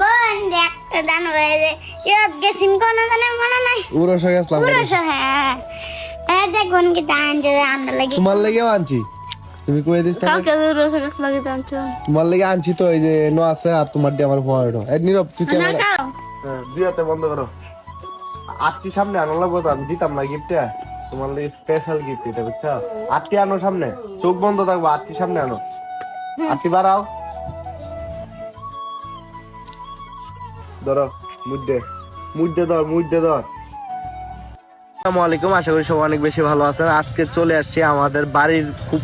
বোন দেখ দান হয়ে ইয়ত গেছিম কোন জানে মনে নাই। উড়সা গেছিলাম পুরো হ্যাঁ। হ্যাঁ দেখ কি দান যে আমরা লাগি। তোমার লেগেও আনছি। তুমি লাগি দান তোমার লেগে আনছি তো এই যে নো আছে আর তোমার দিয়ে আমার ভয় ওঠো এই নীরব তুই হ্যাঁ বন্ধ করো। আটটি সামনে আনো লাগবো তো আমি দিতাম না গিফটটা তোমার লাগে স্পেশাল গিফট এটা বুঝছ? আটটি আনো সামনে। চোখ বন্ধ থাকব আটটি সামনে আনো। আটটি বাড়াও। ধরো মুদ্দে মুদ্দে ধর মুদ্দে ধর। আশা করি অনেক বেশি ভালো আছেন। আজকে চলে আসছি আমাদের বাড়ির খুব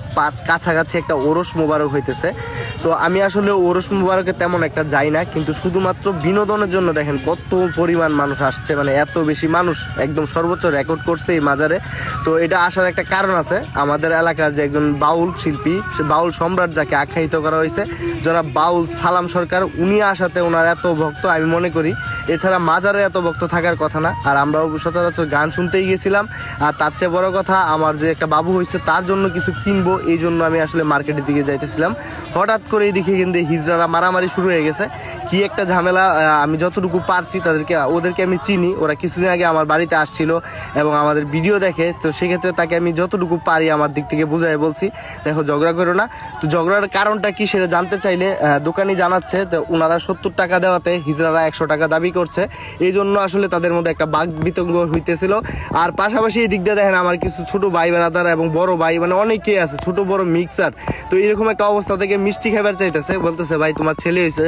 কাছাকাছি একটা ওরস মোবারক হইতেছে। তো আমি আসলে ওরস মোবারকে তেমন একটা যাই না, কিন্তু শুধুমাত্র বিনোদনের জন্য দেখেন কত পরিমাণ মানুষ আসছে মানে এত বেশি মানুষ একদম সর্বোচ্চ রেকর্ড করছে এই মাজারে। তো এটা আসার একটা কারণ আছে। আমাদের এলাকার যে একজন বাউল শিল্পী, সে বাউল সম্রাট যাকে আখ্যায়িত করা হয়েছে, যারা বাউল সালাম সরকার, উনি আসাতে ওনার এত ভক্ত আমি মনে করি। এছাড়া মাজারে এত ভক্ত থাকার কথা না, আর আমরাও সচরাচর গান শুনতেই গেছিলাম আর তার চেয়ে বড় কথা, আমার যে একটা বাবু হয়েছে, তার জন্য কিছু কিনবো, এই জন্য আমি আসলে মার্কেটের দিকে যাইতেছিলাম। হঠাৎ করে এই দিকে কিন্তু হিজড়ারা মারামারি শুরু হয়ে গেছে। কি একটা ঝামেলা আমি যতটুকু পারছি তাদেরকে, ওদেরকে আমি চিনি, ওরা কিছুদিন আগে আমার বাড়িতে আসছিল এবং আমাদের ভিডিও দেখে, তো সেক্ষেত্রে তাকে আমি যতটুকু পারি আমার দিক থেকে বুঝাই বলছি, দেখো ঝগড়া করো না। তো ঝগড়ার কারণটা কি সেটা জানতে চাইলে দোকানি জানাচ্ছে তো ওনারা সত্তর টাকা দেওয়াতে হিজড়ারা একশো টাকা দাবি করছে। এই জন্য আসলে তাদের মধ্যে একটা বাঘ বিতঙ্গ হইতেছিল। আর পাশাপাশি এই দিক দিয়ে দেখেন আমার কিছু ছোট ভাই বেড়াদার এবং বড় ভাই মানে অনেকেই আছে, ছোট বড় মিক্সার। তো এরকম একটা অবস্থা থেকে মিষ্টি খাবার চাইতেছে, বলতেছে, ভাই, তোমার ছেলে হয়েছে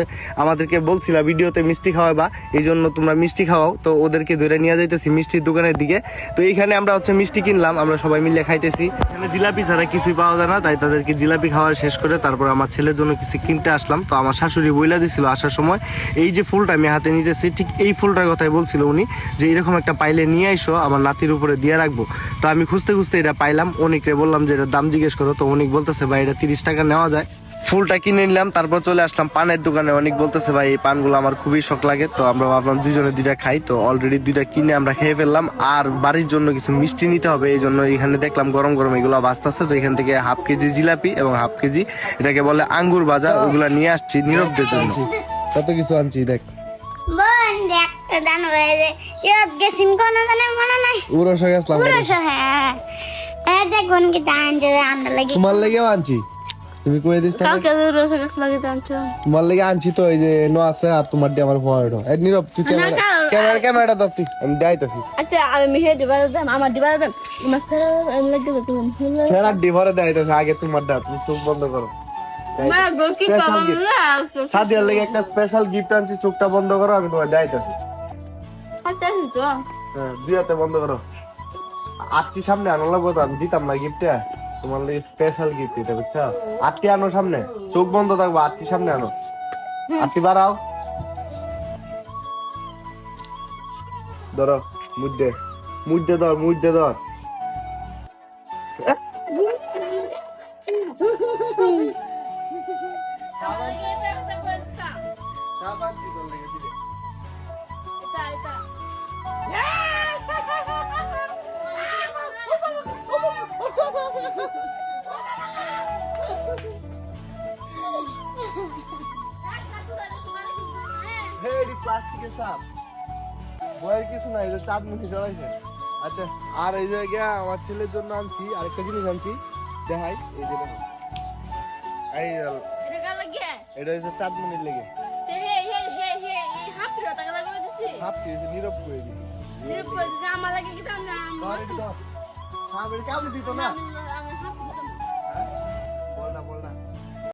আমাদেরকে বলছিলা ভিডিওতে মিষ্টি খাওয়াবা এই জন্য তোমরা মিষ্টি খাওয়াও। তো ওদেরকে ধরে নিয়ে যাইতেছি মিষ্টির দোকানের দিকে। তো এইখানে আমরা হচ্ছে মিষ্টি কিনলাম, আমরা সবাই মিলে খাইতেছি। এখানে জিলাপি ছাড়া কিছুই পাওয়া যায় না, তাই তাদেরকে জিলাপি খাওয়ার শেষ করে তারপর আমার ছেলের জন্য কিছু কিনতে আসলাম। তো আমার শাশুড়ি বইলা দিছিল আসার সময়, এই যে ফুলটা আমি হাতে নিতেছি, ঠিক এই ফুলটার কথাই বলছিল উনি, যে এরকম একটা পাইলে নিয়ে আইসো, আমার নাতির উপরে দিয়ে রাখব। তো আমি খুঁজতে খুঁজতে এটা পাইলাম, অনেকরে বললাম যে এটা দাম জিজ্ঞেস করো, তো অনেক বলতেছে, ভাই, এটা তিরিশ টাকা নেওয়া যায়। ফুলটা কিনে নিলাম তারপর চলে আসলাম পানের দোকানে। অনেক বলতেছে ভাই এই পানগুলো আমার খুবই শখ লাগে। তো আমরা ভাবলাম দুজনে দুইটা খাই। তো অলরেডি দুইটা কিনে আমরা খেয়ে ফেললাম। আর বাড়ির জন্য কিছু মিষ্টি নিতে হবে এই জন্য এখানে দেখলাম গরম গরম এগুলো বাঁচতেছে তো এখান থেকে হাফ কেজি জিলাপি এবং হাফ কেজি এটাকে বলে আঙ্গুর ভাজা ওগুলা নিয়ে আসছি নীরবদের জন্য। কত কিছু আনছি দেখ। মনে হ্যাঁ। দেখ কোন কি দান যে আমরা লাগি তোমার লেগেও আনছি। তুমি কয়ে দিস না কাউকে পুরো সব লাগি দান তো তোমার লেগে আনছি তো এই যে নো আছে আর তোমার দিয়ে আমার ভয় ওঠো এই নীরব তুই ক্যামেরা কারণ- ক্যামেরা ক্যামেরাটা ধর আমি দেখাইতেছি। আচ্ছা আমি মিশে দিবা দাম আমার দিবা দাম মাস্টার আমি লাগবে তো তুমি সেরা ডিভরে দেখাইতেছি আগে তোমার দা তুমি চোখ বন্ধ করো। মা গোকি Special পাবো না? সাদিয়ার লেগে একটা স্পেশাল গিফট আনছি চোখটা বন্ধ করো আমি তোমার দেখাইতেছি। আচ্ছা তো। হ্যাঁ দুই হাতে বন্ধ করো। আটটি সামনে আনো লাগবো তো আমি দিতাম না গিফটটা তোমার লাগে স্পেশাল গিফট এটা বুঝছ? আটটি আনো সামনে চোখ বন্ধ থাকব আটটি সামনে আনো। আটটি বাড়াও। ধরো মুদ্দে মুদ্দে ধর মুদ্দে ধর। প্লাস্টিকের সাপ বয়ের কিছু নাই যে চাঁদ মুখে জড়াইছে আচ্ছা আর এই জায়গায় আমার ছেলের জন্য আনছি আরেকটা জিনিস আনছি। দেখাই এই যে এই এটা এটা হচ্ছে চাঁদ মুনির লেগে হাফি নীরব করে দিই নিরপ করে দিছি আমার লাগে কি দাম Ah, berkali-kali dito na.